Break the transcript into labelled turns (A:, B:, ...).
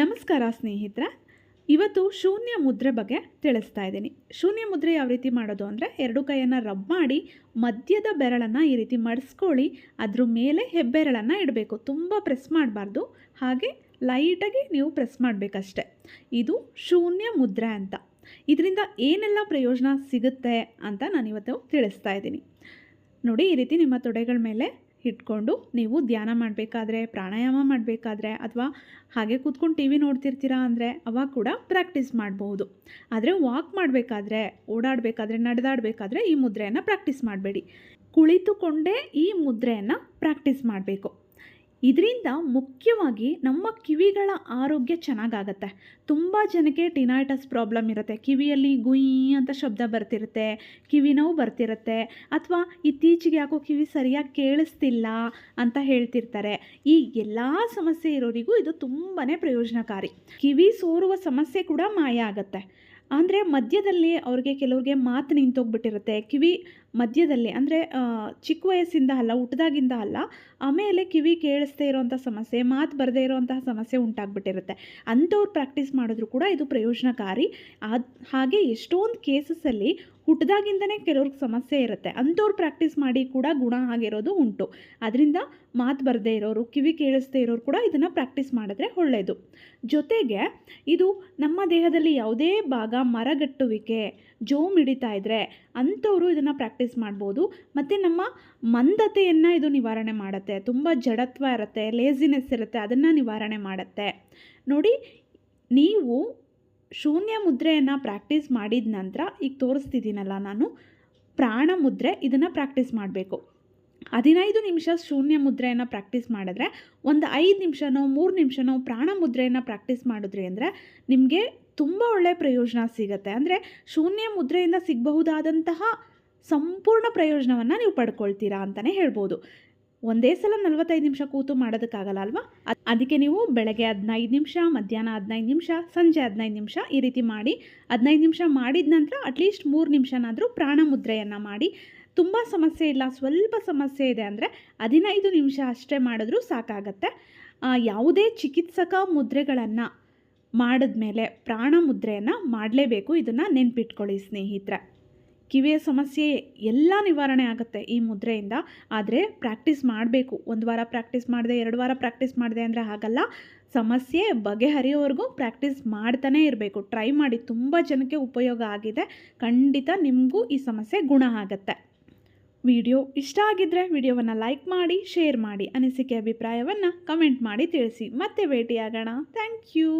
A: ನಮಸ್ಕಾರ ಸ್ನೇಹಿತರ. ಇವತ್ತು ಶೂನ್ಯ ಮುದ್ರೆ ಬಗ್ಗೆ ತಿಳಿಸ್ತಾ ಇದ್ದೀನಿ. ಶೂನ್ಯ ಮುದ್ರೆ ಯಾವ ರೀತಿ ಮಾಡೋದು ಅಂದರೆ ಎರಡು ಕೈಯನ್ನು ರಬ್ ಮಾಡಿ ಮಧ್ಯದ ಬೆರಳನ್ನು ಈ ರೀತಿ ಮಡಿಸ್ಕೊಳ್ಳಿ. ಅದ್ರ ಮೇಲೆ ಹೆಬ್ಬೆರಳನ್ನು ಇಡಬೇಕು. ತುಂಬ ಪ್ರೆಸ್ ಮಾಡಬಾರ್ದು. ಹಾಗೆ ಲೈಟಾಗಿ ನೀವು ಪ್ರೆಸ್ ಮಾಡಬೇಕಷ್ಟೆ. ಇದು ಶೂನ್ಯ ಮುದ್ರೆ ಅಂತ. ಇದರಿಂದ ಏನೆಲ್ಲ ಪ್ರಯೋಜನ ಸಿಗುತ್ತೆ ಅಂತ ನಾನಿವತ್ತು ತಿಳಿಸ್ತಾ ಇದ್ದೀನಿ. ನೋಡಿ ಈ ರೀತಿ ನಿಮ್ಮ ತೊಡೆಗಳ ಮೇಲೆ ಇಟ್ಕೊಂಡು ನೀವು ಧ್ಯಾನ ಮಾಡಬೇಕಾದ್ರೆ, ಪ್ರಾಣಾಯಾಮ ಮಾಡಬೇಕಾದ್ರೆ ಅಥವಾ ಹಾಗೆ ಕೂತ್ಕೊಂಡು ಟಿ ವಿ ನೋಡ್ತಿರ್ತೀರಾ ಅಂದರೆ ಅವಾಗ ಕೂಡ ಪ್ರಾಕ್ಟೀಸ್ ಮಾಡಬಹುದು ಆದರೆ ವಾಕ್ ಮಾಡಬೇಕಾದ್ರೆ, ಓಡಾಡಬೇಕಾದ್ರೆ, ನಡೆದಾಡಬೇಕಾದ್ರೆ ಈ ಮುದ್ರೆಯನ್ನು ಪ್ರಾಕ್ಟೀಸ್ ಮಾಡಬೇಡಿ. ಕುಳಿತುಕೊಂಡೇ ಈ ಮುದ್ರೆಯನ್ನು ಪ್ರಾಕ್ಟೀಸ್ ಮಾಡಬೇಕು. ಇದರಿಂದ ಮುಖ್ಯವಾಗಿ ನಮ್ಮ ಕಿವಿಗಳ ಆರೋಗ್ಯ ಚೆನ್ನಾಗಾಗತ್ತೆ. ತುಂಬ ಜನಕ್ಕೆ ಟಿನೈಟಸ್ ಪ್ರಾಬ್ಲಮ್ ಇರುತ್ತೆ. ಕಿವಿಯಲ್ಲಿ ಗುಯಿ ಅಂತ ಶಬ್ದ ಬರ್ತಿರುತ್ತೆ, ಕಿವಿ ನೋವು ಬರ್ತಿರುತ್ತೆ, ಅಥವಾ ಇತ್ತೀಚೆಗೆ ಯಾಕೋ ಕಿವಿ ಸರಿಯಾಗಿ ಕೇಳಿಸ್ತಿಲ್ಲ ಅಂತ ಹೇಳ್ತಿರ್ತಾರೆ. ಈ ಎಲ್ಲ ಸಮಸ್ಯೆ ಇರೋರಿಗೂ ಇದು ತುಂಬಾ ಪ್ರಯೋಜನಕಾರಿ. ಕಿವಿ ಸೋರುವ ಸಮಸ್ಯೆ ಕೂಡ ಮಾಯ ಆಗುತ್ತೆ. ಅಂದರೆ ಮಧ್ಯದಲ್ಲಿ ಅವ್ರಿಗೆ ಕೆಲವ್ರಿಗೆ ಮಾತು ನಿಂತೋಗ್ಬಿಟ್ಟಿರುತ್ತೆ. ಕಿವಿ ಮಧ್ಯದಲ್ಲಿ ಅಂದರೆ ಚಿಕ್ಕ ವಯಸ್ಸಿಂದ ಅಲ್ಲ ಹುಟ್ಟಿದಾಗಿಂದ ಅಲ್ಲ, ಆಮೇಲೆ ಕಿವಿ ಕೇಳಿಸ್ದೇ ಇರೋವಂಥ ಸಮಸ್ಯೆ, ಮಾತು ಬರದೇ ಇರೋವಂತಹ ಸಮಸ್ಯೆ ಉಂಟಾಗ್ಬಿಟ್ಟಿರುತ್ತೆ. ಅಂಥವ್ರು ಪ್ರಾಕ್ಟೀಸ್ ಮಾಡಿದ್ರು ಕೂಡ ಇದು ಪ್ರಯೋಜನಕಾರಿ. ಅದು ಹಾಗೆ ಎಷ್ಟೊಂದು ಕೇಸಸಲ್ಲಿ ಹುಟ್ಟಿದಾಗಿಂದನೇ ಕೆಲವ್ರಿಗೆ ಸಮಸ್ಯೆ ಇರುತ್ತೆ. ಅಂಥವ್ರು ಪ್ರಾಕ್ಟೀಸ್ ಮಾಡಿ ಕೂಡ ಗುಣ ಆಗಿರೋದು ಉಂಟು. ಅದರಿಂದ ಮಾತು ಬರದೇ ಇರೋರು, ಕಿವಿ ಕೇಳಿಸ್ದೇ ಇರೋರು ಕೂಡ ಇದನ್ನು ಪ್ರಾಕ್ಟೀಸ್ ಮಾಡಿದ್ರೆ ಒಳ್ಳೆಯದು ಜೊತೆಗೆ ಇದು ನಮ್ಮ ದೇಹದಲ್ಲಿ ಯಾವುದೇ ಭಾಗ ಮರಗಟ್ಟುವಿಕೆ, ಜೋಮ್ ಹಿಡಿತಾ ಇದ್ದರೆ ಅಂಥವರು ಇದನ್ನು ಪ್ರಾಕ್ಟೀಸ್ ಮಾಡ್ಬೋದು. ಮತ್ತು ನಮ್ಮ ಮಂದತೆಯನ್ನು ಇದು ನಿವಾರಣೆ ಮಾಡುತ್ತೆ. ತುಂಬ ಜಡತ್ವ ಇರುತ್ತೆ ಲೇಸಿನೆಸ್ ಇರುತ್ತೆ, ಅದನ್ನು ನಿವಾರಣೆ ಮಾಡುತ್ತೆ. ನೋಡಿ, ನೀವು ಶೂನ್ಯ ಮುದ್ರೆಯನ್ನು ಪ್ರಾಕ್ಟೀಸ್ ಮಾಡಿದ ನಂತರ ಈಗ ತೋರಿಸ್ತಿದ್ದೀನಲ್ಲ ನಾನು, ಪ್ರಾಣ ಮುದ್ರೆ ಇದನ್ನು ಪ್ರಾಕ್ಟೀಸ್ ಮಾಡಬೇಕು. ಹದಿನೈದು ನಿಮಿಷ ಶೂನ್ಯ ಮುದ್ರೆಯನ್ನು ಪ್ರಾಕ್ಟೀಸ್ ಮಾಡಿದ್ರೆ, ಒಂದು ಐದು ನಿಮಿಷನೋ, ಮೂರು ನಿಮಿಷನೋ ಪ್ರಾಣ ಮುದ್ರೆಯನ್ನು ಪ್ರಾಕ್ಟೀಸ್ ಮಾಡಿದ್ರಿ ಅಂದರೆ ನಿಮಗೆ ತುಂಬ ಒಳ್ಳೆಯ ಪ್ರಯೋಜನ ಸಿಗುತ್ತೆ. ಅಂದರೆ ಶೂನ್ಯ ಮುದ್ರೆಯಿಂದ ಸಿಗಬಹುದಾದಂತಹ ಸಂಪೂರ್ಣ ಪ್ರಯೋಜನವನ್ನು ನೀವು ಪಡ್ಕೊಳ್ತೀರಾ ಅಂತಲೇ ಹೇಳ್ಬೋದು. ಒಂದೇ ಸಲ ನಲ್ವತ್ತೈದು ನಿಮಿಷ ಕೂತು ಮಾಡೋದಕ್ಕಾಗಲ್ಲ ಅಲ್ವಾ? ಅದಕ್ಕೆ ನೀವು ಬೆಳಗ್ಗೆ ಹದಿನೈದು ನಿಮಿಷ, ಮಧ್ಯಾಹ್ನ ಹದಿನೈದು ನಿಮಿಷ, ಸಂಜೆ ಹದಿನೈದು ನಿಮಿಷ ಈ ರೀತಿ ಮಾಡಿ, ಹದಿನೈದು ನಿಮಿಷ ಮಾಡಿದ ನಂತರ ಅಟ್ಲೀಸ್ಟ್ ಮೂರು ನಿಮಿಷನಾದರೂ ಪ್ರಾಣ ಮುದ್ರೆಯನ್ನು ಮಾಡಿ. ತುಂಬ ಸಮಸ್ಯೆ ಇಲ್ಲ, ಸ್ವಲ್ಪ ಸಮಸ್ಯೆ ಇದೆ ಅಂದರೆ ಹದಿನೈದು ನಿಮಿಷ ಅಷ್ಟೇ ಮಾಡಿದ್ರೂ ಸಾಕಾಗತ್ತೆ. ಯಾವುದೇ ಚಿಕಿತ್ಸಕ ಮುದ್ರೆಗಳನ್ನು ಮಾಡಿದ್ಮೇಲೆ ಪ್ರಾಣ ಮುದ್ರೆಯನ್ನು ಮಾಡಲೇಬೇಕು. ಇದನ್ನು ನೆನ್ಪಿಟ್ಕೊಳ್ಳಿ ಸ್ನೇಹಿತರೆ. ಕಿವಿಯ ಸಮಸ್ಯೆ ಎಲ್ಲ ನಿವಾರಣೆ ಆಗುತ್ತೆ ಈ ಮುದ್ರೆಯಿಂದ. ಆದರೆ ಪ್ರಾಕ್ಟೀಸ್ ಮಾಡಬೇಕು. ಒಂದು ವಾರ ಪ್ರಾಕ್ಟೀಸ್ ಮಾಡಿದೆ, ಎರಡು ವಾರ ಪ್ರಾಕ್ಟೀಸ್ ಮಾಡಿದೆ ಅಂದರೆ ಆಗಲ್ಲ ಸಮಸ್ಯೆ ಬಗೆಹರಿಯೋವರೆಗೂ ಪ್ರಾಕ್ಟೀಸ್ ಮಾಡ್ತಾನೇ ಇರಬೇಕು. ಟ್ರೈ ಮಾಡಿ ತುಂಬ ಜನಕ್ಕೆ ಉಪಯೋಗ ಆಗಿದೆ. ಖಂಡಿತ ನಿಮಗೂ ಈ ಸಮಸ್ಯೆ ಗುಣ ಆಗುತ್ತೆ. ವಿಡಿಯೋ ಇಷ್ಟ ಆಗಿದ್ದರೆ ವಿಡಿಯೋವನ್ನು ಲೈಕ್ ಮಾಡಿ ಶೇರ್ ಮಾಡಿ. ಅನಿಸಿಕೆ ಅಭಿಪ್ರಾಯವನ್ನು ಕಮೆಂಟ್ ಮಾಡಿ ತಿಳಿಸಿ. ಮತ್ತೆ ಭೇಟಿಯಾಗೋಣ. Thank you